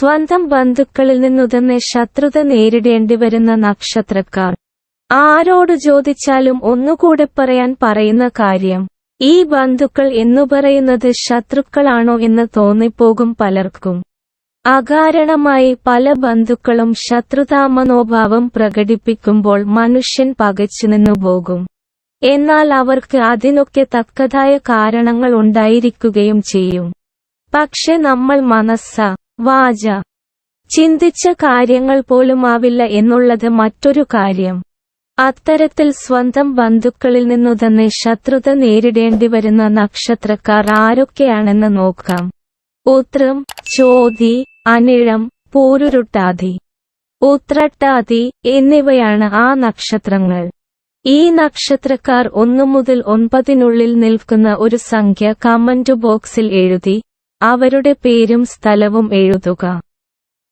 സ്വന്തം ബന്ധുക്കളിൽ നിന്നുതന്നെ ശത്രുത നേരിടേണ്ടി വരുന്ന നക്ഷത്രക്കാർ. ആരോട് ചോദിച്ചാലും ഒന്നുകൂടെ പറയാൻ പറയുന്ന കാര്യം. ഈ ബന്ധുക്കൾ എന്നു പറയുന്നത് ശത്രുക്കളാണോ എന്ന് തോന്നിപ്പോകും പലർക്കും. അകാരണമായി പല ബന്ധുക്കളും ശത്രുതാമനോഭാവം പ്രകടിപ്പിക്കുമ്പോൾ മനുഷ്യൻ പകച്ചു പോകും. എന്നാൽ അവർക്ക് അതിനൊക്കെ തക്കതായ കാരണങ്ങൾ ഉണ്ടായിരിക്കുകയും ചെയ്യും. പക്ഷെ നമ്മൾ മനസ്സ വാച. ചിന്തിച്ച കാര്യങ്ങൾ പോലുമാവില്ല എന്നുള്ളത് മറ്റൊരു കാര്യം. അത്തരത്തിൽ സ്വന്തം ബന്ധുക്കളിൽ നിന്നു തന്നെ ശത്രുത നേരിടേണ്ടി വരുന്ന നക്ഷത്രക്കാർ ആരൊക്കെയാണെന്ന് നോക്കാം. ഉത്രം ചോതി അനിഴം പൂരുരുട്ടാതി. ഉത്രട്ടാതി എന്നിവയാണ് ആ നക്ഷത്രങ്ങൾ. ഈ നക്ഷത്രക്കാർ ഒന്നു മുതൽ ഒൻപതിനുള്ളിൽ നിൽക്കുന്ന ഒരു സംഖ്യ കമന്റ് ബോക്സിൽ എഴുതി അവരുടെ പേരും സ്ഥലവും എഴുതുക.